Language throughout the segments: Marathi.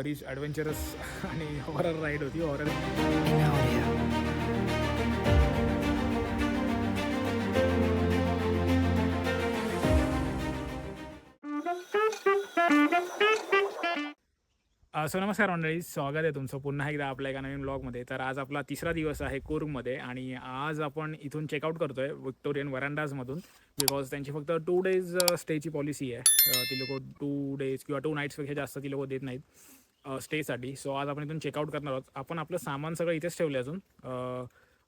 बरीच ॲडव्हेंचरस आणि हॉरर राईड होती हॉरर सो नमस्कार मंडळी स्वागत आहे तुमचं पुन्हा एकदा आपल्या एका नवीन ब्लॉगमध्ये तर आज आपला तिसरा दिवस आहे कुर्गमध्ये आणि आज आपण इथून चेकआउट करतोय विक्टोरियन वरांडाजमधून बिकॉज त्यांची फक्त टू डेज स्टेची पॉलिसी आहे. ती लोक टू डेज किंवा टू नाईट्सपेक्षा जास्त ती लोक देत नाहीत. स्टेसाठी. सो आज आपण इथून चेकआउट करणार आहोत. आपण आपलं सामान सगळं इथेच ठेवलं अजून.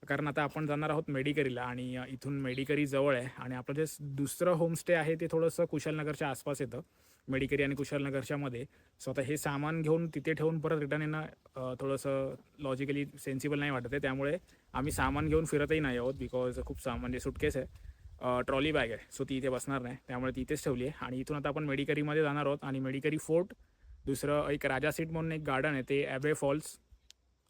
कारण आता आपण जाणार आहोत मेडिकरीला आणि इथून मेडिकरी जवळ आहे आणि आपलं जे दुसरं होमस्टे आहे ते थोडंसं कुशालनगरच्या आसपास येतं. मेडिकरी आणि कुशालनगरच्या मध्ये. सो आता हे सामान घेऊन तिथे ठेवून परत रिटर्न येणं थोडंसं लॉजिकली सेन्सिबल नाही वाटत आहे. त्यामुळे आम्ही सामान घेऊन फिरतही नाही आहोत बिकॉज खूप सामान म्हणजे सुटकेस आहे. ट्रॉली बॅग आहे. सो ती इथे बसणार नाही. त्यामुळे ती इथेच ठेवली आहे. आणि इथून आता आपण मेडिकरीमध्ये जाणार आहोत आणि मेडिकरी फोर्ट दुसरं एक राजा सीट म्हणून एक गार्डन आहे ते ॲबे फॉल्स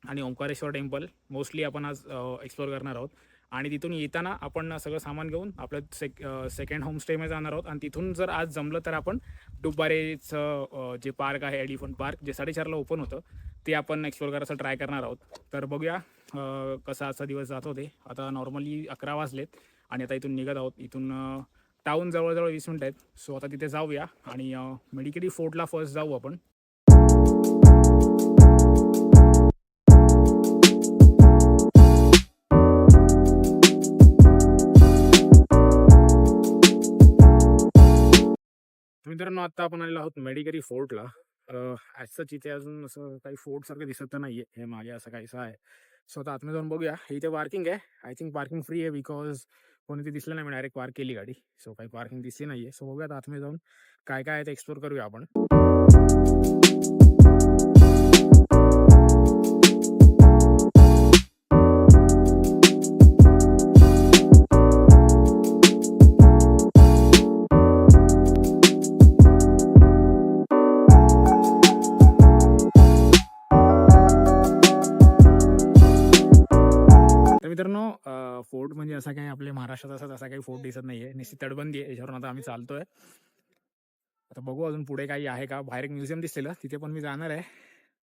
आणि ओंकारेश्वर टेम्पल. मोस्टली आपण आज एक्सप्लोर करणार आहोत. आणि तिथून येताना आपण सगळं सामान घेऊन आपलं सेक सेकंड होमस्टेमध्ये जाणार आहोत. आणि तिथून जर आज जमलं तर आपण डुबारेचं जे पार्क आहे एलिफंट पार्क जे साडेचारला ओपन होतं ते आपण एक्सप्लोर करायचं ट्राय करणार आहोत. तर बघूया कसा आजचा दिवस जात होते. आता नॉर्मली अकरा वाजलेत आणि आता इथून निघत आहोत. इथून टाऊन जवळजवळ वीस मिनिट आहेत. सो आता तिथे जाऊया आणि मेडिकली फोर्टला फर्स्ट जाऊ आपण. मित्रांनो आता आपण आलेलो आहोत मेडिकरी फोर्टला. ॲज सच इथे अजून असं काही फोर्ट सारखं दिसत तर नाही आहे हे मागे असं काहीसं आहे. सो आता आतमध्ये जाऊन बघूया. इथे पार्किंग आहे. आय थिंक पार्किंग फ्री आहे बिकॉज कोणी ती दिसलं नाही मी डायरेक्ट पार्क केली गाडी. सो काही पार्किंग दिसली नाहीये. सो बघूया आतमध्ये जाऊन काय काय आहे ते एक्सप्लोर करूया आपण. काही आपल्या महाराष्ट्रात तसा काही फोर्ट दिसत नाहीये. निश्चित तटबंदी आहे. याच्यावरून आता आम्ही चालतोय. आता बघू अजून पुढे काही आहे का? बाहेर एक म्युझियम दिसलेलं तिथे पण मी जाणार आहे.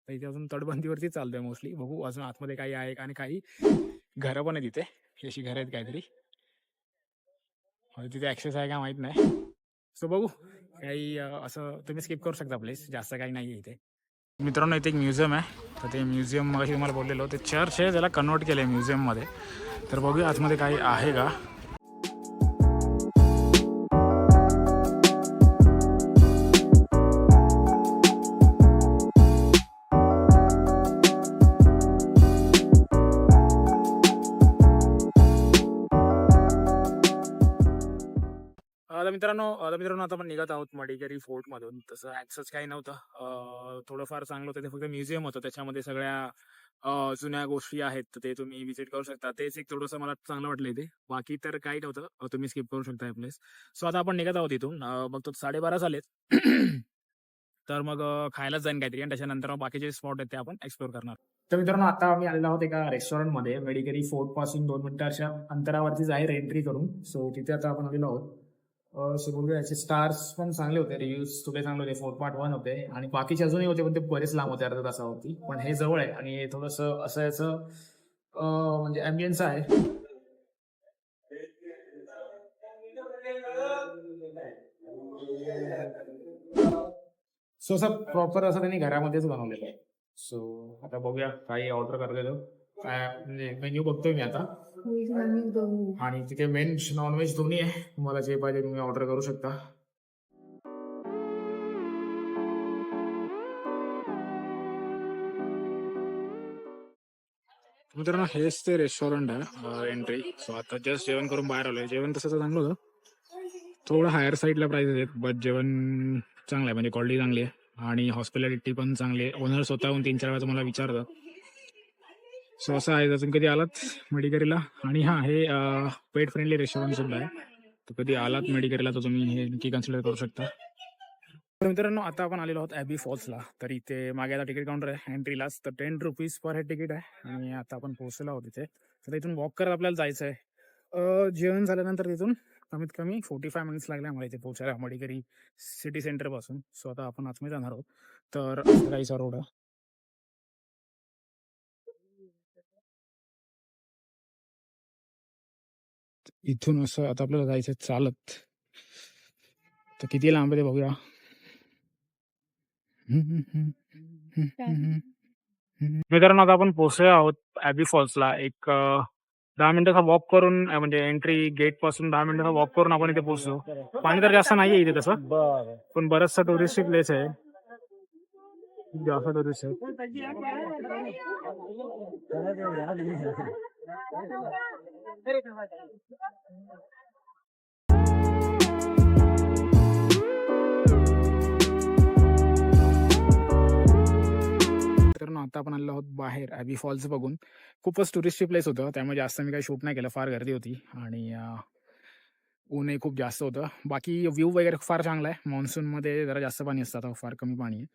तर इथे अजून तटबंदीवरती चालतोय मोस्टली. बघू अजून आतमध्ये काही आहे का आणि काही घरं पण आहे तिथे अशी घरं आहेत काहीतरी. म्हणजे तिथे ॲक्सेस आहे का माहीत नाही. सो बघू. काही असं तुम्ही स्किप करू शकता प्लेस जास्त काही नाही आहे इथे. मित्रांनो इथे एक म्युझियम आहे. तर ते म्युझियम मग तुम्हाला बोललेलो. ते चर्च आहे. त्याला कन्वर्ट केलं आहे म्युझियममध्ये. तर बघूया आतमध्ये काही आहे का? मित्रांनो आता मित्रांनो आता आपण निघत आहोत मडिकेरी फोर्टमधून. तसं ऍक्सेस काही नव्हतं. थोडंफार चांगलं होतं. ते फक्त म्युझियम होतं. त्याच्यामध्ये सगळ्या जुन्या गोष्टी आहेत. ते तुम्ही विजिट करू शकता. तेच एक थोडंसं मला चांगलं वाटलं इथे बाकी तर काही नव्हतं. तुम्ही स्किप करू शकता प्लेस सो आता आपण निघत आहोत इथून. मग तो साडेबारा झालेत. तर मग खायलाच जाईन काहीतरी. आणि त्याच्यानंतर मग बाकीचे स्पॉट आहेत ते आपण एक्सप्लोर करणार. तर मित्रांनो आता आम्ही आलेलो आहोत एका रेस्टॉरंटमध्ये मेडिकरी फोर्टपासून दोन मिनिटाच्या अंतरावरतीच आहे एंट्री करून. सो तिथे आता आपण आलेलो आहोत. सो याचे स्टार्स पण चांगले होते रिव्ह्यूज सगळे चांगले होते फोर पार्ट वन होते. आणि बाकीचे अजूनही होते पण ते बरेच लांब होते अर्धा तासावरती. पण हे जवळ आहे आणि हे थोडंसं असं याचं म्हणजे ॲम्बियन्स आहे. सो असं प्रॉपर असं त्यांनी घरामध्येच बनवलेलं आहे. सो आता बघूया काही ऑर्डर करलेलो. काय म्हणजे मेन्यू बघतोय मी आता. आणि तिथे व्हेज नॉनव्हेज दोन्ही आहे. तुम्हाला जे पाहिजे तुम्ही ऑर्डर करू शकता. मित्रांनो हेच ते रेस्टॉरंट आहे एंट्री सो आता जस्ट जेवण करून बाहेर आलोय. जेवण तसं तर चांगलं होतं. थोडं हायर साईडला प्राइस आहेत बट जेवण चांगलं आहे. म्हणजे क्वालिटी चांगली आहे. आणि हॉस्पिटॅलिटी पण चांगली आहे. ओनर स्वतःहून तीन चार वेळा तुम्हाला विचारतं सो असं आहे अजून कधी आलात मेडिकरीला? आणि हां हे पेट फ्रेंडली रेस्टॉरंट सुद्धा आहे. तर कधी आलात मेडिकरीला तर तुम्ही हे नक्की कन्सिडर करू शकता. तर मित्रांनो आता आपण आलेलो आहोत ॲबी फॉल्सला तर इथे मागे आता तिकीट काउंटर आहे एंट्रीलाच तर ten rupees per head ticket आहे. आणि आता आपण पोहोचलो आहोत इथे. तर इथून वॉक करत आपल्याला जायचं आहे जेवण झाल्यानंतर तिथून कमीत कमी फोर्टी फाय मिनिट्स लागले आम्हाला इथे पोहोचायला. मडिकरी सिटी सेंटरपासून सो आता आपण आतमध्ये जाणार आहोत. तर गाईचा रोड इथून असं आता आपल्याला जायचं चालत. तर किती लांब आहे ते बघूया. मित्रांनो आता आपण पोहोचलो आहोत ॲबी फॉल्सला एक दहा मिनिटाचा वॉक करून म्हणजे एंट्री गेटपासून दहा मिनिटाचा वॉक करून आपण इथे पोहोचलो. पाणी तर जास्त नाहीये इथे तसं. पण बरचसा टुरिस्ट प्लेस आहे. जास्त टुरिस्ट आहे तर ना आता आपण आलेलो आहोत बाहेर ॲबी फॉल्स बघून. खूपच टुरिस्टची प्लेस होतं. त्यामुळे जास्त मी काही शूट नाही केलं फार गर्दी होती. आणि ऊनही खूप जास्त होतं. बाकी व्ह्यू वगैरे फार चांगला आहे. मान्सूनमध्ये जरा जास्त पाणी असतं आता फार कमी पाणी आहे.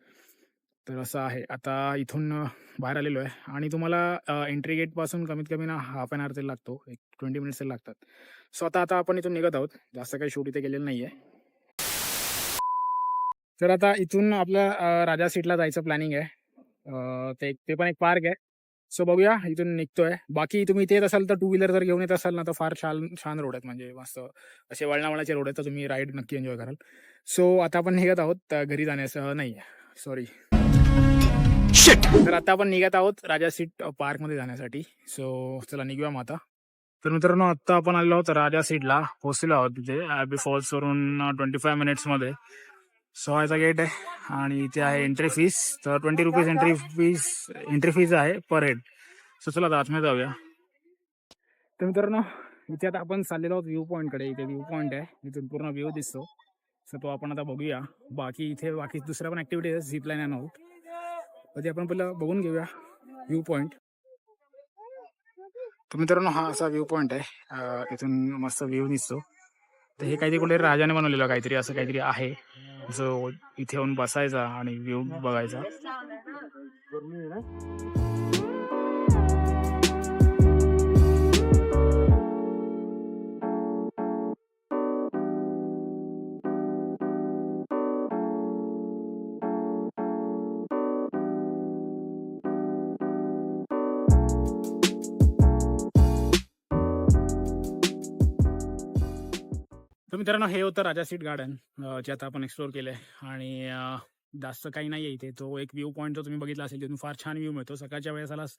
तर असं आहे. आता इथून बाहेर आलेलो आहे आणि तुम्हाला एंट्री गेटपासून कमीत कमी ना हाफ एन आवर तरी लागतो. एक ट्वेंटी मिनिट्स तरी लागतात. सो आता आता आपण इथून निघत आहोत. जास्त काही शूट इथे केलेलं नाही आहे तर आता इथून आपल्या राजा सीटला जायचं प्लॅनिंग आहे. ते ते पण एक पार्क आहे. सो बघूया. इथून निघतोय. बाकी तुम्ही इथे येत असाल तर टू व्हीलर जर घेऊन येत असाल ना तर फार छान छान रोड आहेत. म्हणजे मस्त असे वळणावळणाचे रोड आहेत. तर तुम्ही राईड नक्की एन्जॉय कराल. सो आता आपण निघत आहोत. तर घरी जाण्याचं नाही सॉरी तर आता आपण निघत आहोत राजा सीट पार्कमध्ये जाण्यासाठी. सो चला निघूया मग आता. तर मित्रांनो आता आपण आलेलो आहोत राजा सीटला. पोहोचलो आहोत तिथे ॲबी फॉल्सवरून ट्वेंटी फाय मिनिट्समध्ये सोळाचा गेट आहे आणि इथे आहे एंट्री फीस तर twenty rupees entry fees entry fees आहे पर हेड सो चला आता आतमध्ये जाऊया. तर मित्रांनो इथे आता आपण चाललेलो आहोत व्ह्यू पॉईंटकडे इथे व्ह्यू पॉईंट आहे. इथून पूर्ण व्ह्यू दिसतो. सो तो आपण आता बघूया. बाकी इथे बाकी दुसऱ्या पण ॲक्टिव्हिटी आहेत. झिप लाईन अँड आधी आपण पहिलं बघून घेऊया व्ह्यू पॉईंट तर मित्रांनो हा असा व्ह्यू पॉईंट आहे. इथून मस्त व्ह्यू दिसतो. तर हे काहीतरी कुठे राजाने बनवलेलं काहीतरी असं काहीतरी आहे. जो इथे येऊन बसायचा आणि व्ह्यू बघायचा. तर मित्रांनो हे होतं राजा सीट गार्डन जे आता आपण एक्सप्लोर केलं आहे आणि जास्त काही नाही आहे इथे. तो एक व्ह्यू पॉईंट जो तुम्ही बघितला असेल तिथून फार छान व्ह्यू मिळतो. सकाळच्या वेळेस आलास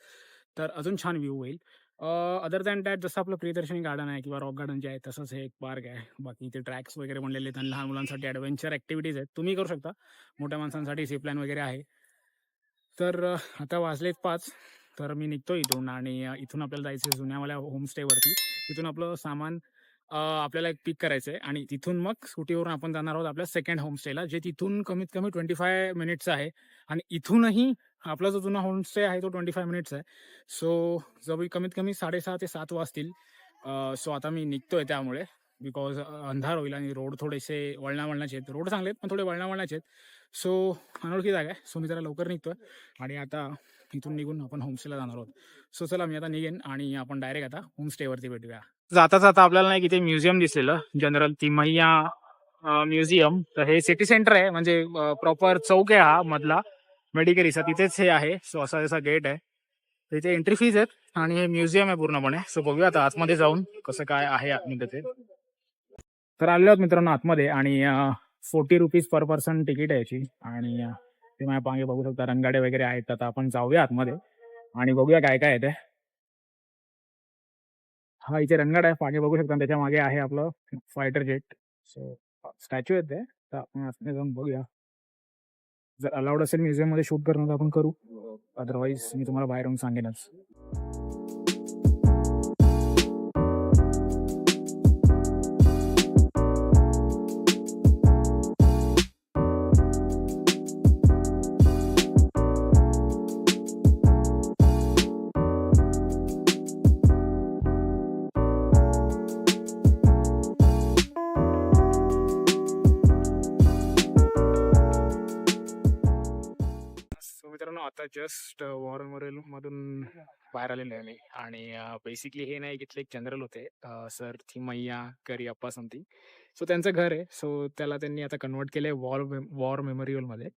तर अजून छान व्ह्यू होईल. अदर दॅन दॅट जसं आपलं प्रियदर्शनी गार्डन आहे किंवा रॉक गार्डन जे आहे तसंच हे एक पार्क आहे. बाकी इथे ट्रॅक्स वगैरे बनलेले आहेत आणि लहान मुलांसाठी ॲडव्हेंचर ॲक्टिव्हिटीज आहेत. तुम्ही करू शकता. मोठ्या माणसांसाठी सीप्लॅन वगैरे आहे. तर आता वाजलेत पाच. तर मी निघतो इथून आणि इथून आपल्याला जायचं आहे जुन्यावाल्या होमस्टेवरती तिथून आपलं सामान अ, आपल्याला एक पिक करायचं आहे आणि तिथून मग स्कूटीवरून आपण जाणार आहोत आपल्या सेकंड होमस्टेला जे तिथून कमीत कमी ट्वेंटी फाय मिनिट्स आहे. आणि इथूनही आपला जो जुना होमस्टे आहे तो ट्वेंटी फाय मिनिट्स आहे. सो जवळ कमीत कमी साडेसहा ते सात वाजतील. सो आता मी निघतोय त्यामुळे बिकॉज अंधार होईल आणि रोड थोडेसे वळणा वळणाचे आहेत. रोड चांगले आहेत पण थोडे वळणा वळणाचे आहेत. सो अनोळखी जागा आहे. सो मी जरा लवकर निघतोय आणि आता इथून निघून आपण होमस्टेला जाणार आहोत. सो चला मी आता निघेन आणि आपण डायरेक्ट आता होमस्टेवरती भेटूया. जाता जाता आपल्याला नाही तिथे म्युझियम दिसलेलं जनरल तिमय्या म्युझियम. तर हे सिटी सेंटर आहे म्हणजे प्रॉपर चौक आहे हा मधला मेडिकरीचा तिथेच हे आहे सो असा जसा गेट आहे. तिथे एंट्री फीज आहेत आणि हे म्युझियम आहे पूर्णपणे. सो बघूया आता आतमध्ये जाऊन कसं काय आहे आतमध्ये ते. तर आलेलो आहोत मित्रांनो आतमध्ये आणि forty rupees per person ticket आहे याची. आणि ते माझ्या पांगे बघू शकता रणगाडे वगैरे आहेत. आता आपण जाऊया आतमध्ये आणि बघूया काय काय आहे ते. हा इथे रणगाड आहे मागे बघू शकता त्याच्यामागे आहे आपलं फायटर जेट सो स्टॅच्यू आहे ते. तर आपण आतमध्ये जाऊन बघूया. जर अलाउड असेल म्युझियममध्ये शूट करणं तर आपण करू. अदरवाईज मी तुम्हाला बाहेरून सांगेनच. जस्ट वॉर मॉरेल मधून बाहेर आलेलो आहे मी. आणि बेसिकली हे नाही घेतले एक जनरल होते sir Thimayya Cariappa something so त्यांचं घर आहे. सो त्याला त्यांनी आता कन्वर्ट केलंय वॉर वॉर वॉर मेमोरियलमध्ये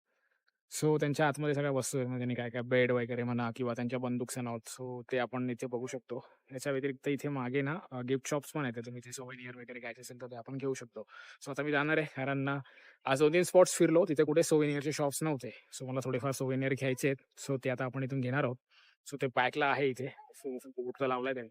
सो त्यांच्या आतमध्ये सगळ्या वस्तू आहेत म्हणजे त्यांनी काय काय बेड वगैरे म्हणा किंवा त्यांच्या बंदूक सणावत सो ते आपण इथे बघू शकतो. याच्या व्यतिरिक्त इथे मागे ना गिफ्ट शॉप्स पण आहेत. तुम्ही इथे सोवेनियर वगैरे घ्यायचे असेल तर ते आपण घेऊ शकतो. सो आता मी जाणार आहे कारण ना आज दोन तीन स्पॉट्स फिरलो. तिथे कुठे सोवेनियरचे शॉप्स नव्हते. सो मला थोडेफार सोवेनियर घ्यायचे आहेत. सो ते आता आपण इथून घेणार आहोत. सो ते पॅकला आहे इथे. कुठचा लावलाय त्यांनी.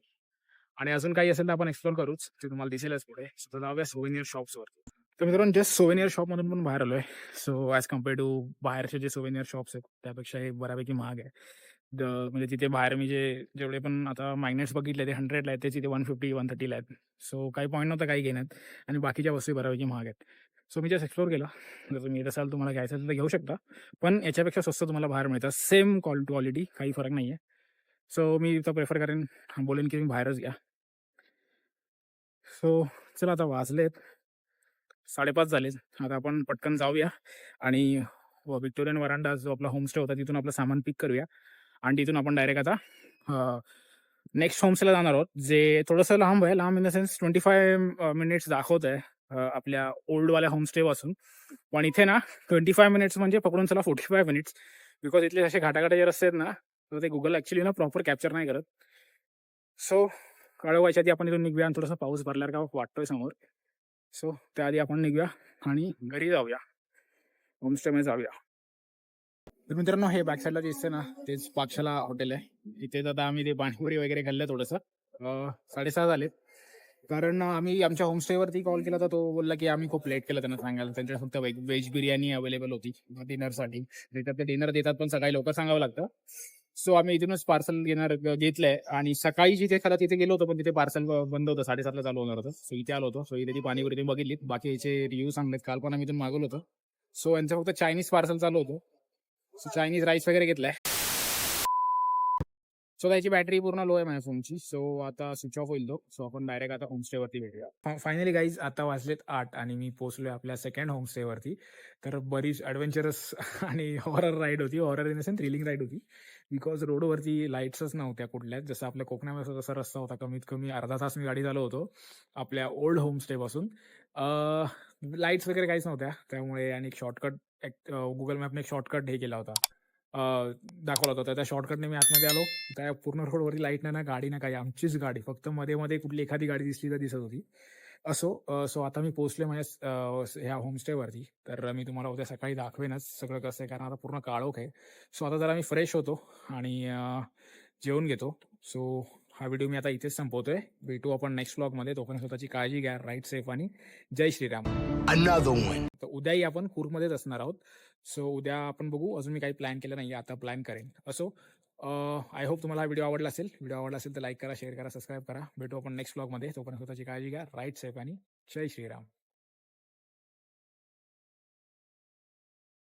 आणि अजून काही असेल तर आपण एक्सप्लोर करूच. ते तुम्हाला दिसेलच पुढे. सो तर जाऊया सोवेनियर शॉप्सवरती तर मित्रांनो जस्ट सोवेनियर शॉपमधून पण बाहेर आलोय. सो ॲज कंपेअर टू बाहेरचे जे सोवेनियर शॉप्स आहेत त्यापेक्षा हे बऱ्यापैकी महाग आहे. द म्हणजे तिथे बाहेर मी जे जेवढे पण आता मॅग्नेट्स बघितले ते हंड्रेडला आहेत ते तिथे वन फिफ्टी वन थर्टीला आहेत. सो काही पॉईंट नव्हता काही घेण्यात. आणि बाकीच्या वस्तू बऱ्यापैकी महाग आहेत. सो मी जस्ट एक्सप्लोर केलं. जर तुम्ही येत असाल तुम्हाला घ्यायचं असेल तर घेऊ शकता. पण याच्यापेक्षा स्वस्त तुम्हाला बाहेर मिळतं. सेम क्वाल क्वालिटी काही फरक नाही आहे सो मी तर प्रेफर करेन बोलेन की तुम्ही बाहेरच घ्या. सो चला आता वाजलेत. साडेपाच झाले. आता आपण पटकन जाऊया आणि विक्टोरियन वरांडा जो आपला होमस्टे होता तिथून आपलं सामान पिक करूया. आणि तिथून आपण डायरेक्ट आता नेक्स्ट होमस्टेला जाणार आहोत जे थोडंसं लांब आहे. लांब in the sense twenty five minutes दाखवत आहे आपल्या ओल्डवाल्या होमस्टेपासून. पण इथे ना ट्वेंटी फाय मिनिट्स म्हणजे पकडून चला फोर्टी फाय मिनिट्स. बिकॉज इथले असे घाटाघाटे जे रस्ते आहेत ना तर ते गुगल ॲक्च्युली ना प्रॉपर कॅप्चर नाही करत. सो कळवायच्या आधी आपण इथून निघूया आणि थोडासा पाऊस भरल्यावर का वाटतोय समोर. सो त्याआधी आपण निघूया आणि घरी जाऊया. होमस्टेमध्ये जाऊया. तर मित्रांनो हे बॅक साईडला जे दिसतं ना तेच पाकशाला हॉटेल आहे. इथे आता आम्ही ते पाणीपुरी वगैरे खाल्लं थोडंसं. साडेसहा झालेत. कारण आम्ही आमच्या होमस्टेवरती कॉल केला तर तो बोलला की आम्ही खूप लेट केलं त्यांना सांगायला. त्यांच्या फक्त व्हेज व्हेज बिर्याणी अवेलेबल होती. डिनरसाठी त्याच्यात ते डिनर देतात पण सकाळी लवकर सांगावं लागतं. सो आम्ही इथूनच पार्सल घेणार घेतलंय. आणि सकाळी जिथे खाला तिथे गेलो होतो पण तिथे पार्सल बंद होतं. साडेसातला चालू होणार होतं. सो इथे आलो होतो. सो इथे ती पाणीपुरी तुम्ही बघितलीत. बाकी याचे रिव्ह्यू सांगलेत. काल पण आम्ही इथून मागवलं होतं. सो यांचं फक्त चायनीज पार्सल चालू होतं. सो चायनीज राईस वगैरे घेतलाय. सो त्याची बॅटरी पूर्ण लो आहे माझ्या फोनची सो आता स्विच ऑफ होईल तो. सो आपण डायरेक्ट आता होमस्टेवरती भेटूया. फायनली गाईज आता वाजलेत आठ आणि मी पोहोचलोय आपल्या सेकंड होमस्टेवरती तर बरीच ॲडव्हेंचरस आणि हॉरर राईड होती. Horror in sense thrilling ride होती. बिकॉज रोडवरती लाईट्सच नव्हत्या कुठल्याच जसं आपल्या कोकणामध्ये तसा रस्ता होता. कमीत कमी अर्धा तास मी गाडी झालो होतो आपल्या ओल्ड होमस्टेपासून लाईट्स वगैरे काहीच नव्हत्या. त्यामुळे आणि एक शॉर्टकट एक गुगल मॅपने एक शॉर्टकट हे केला होता. दाखवला होता. त्या शॉर्टकटने मी आतमध्ये आलो. त्या पूर्ण रोडवरती लाइट नाही ना गाडी ना काही आमचीच गाडी. फक्त मध्ये मध्ये कुठली एखादी गाडी दिसली तर दिसत होती. असो सो आता मी पोहोचले माझ्या ह्या होमस्टेवरती तर मी तुम्हाला उद्या सकाळी दाखवेनच सगळं कसं आहे कारण आता पूर्ण काळोख आहे. सो आता जरा मी फ्रेश होतो आणि जेवून घेतो. सो हा व्हिडिओ मी आता इथेच संपवतोय. भेटू आपण नेक्स्ट ब्लॉगमध्ये तोपर्यंत स्वतःची काळजी घ्या राईट सेफ आणि जय श्रीराम. तर उद्याही आपण कूर्गमध्येच असणार आहोत. सो उद्या आपण बघू. अजून मी काही प्लॅन केलं नाही आता प्लॅन करेन. असो? आय होप तुम्हाला हा व्हिडिओ आवडला असेल. व्हिडिओ आवडला असेल तर लाईक करा शेअर करा सबस्क्राईब करा. भेटू आपण नेक्स्ट ब्लॉगमध्ये तोपर्यंत स्वतःची काळजी घ्या. राईट सेफ आणि जय श्रीराम.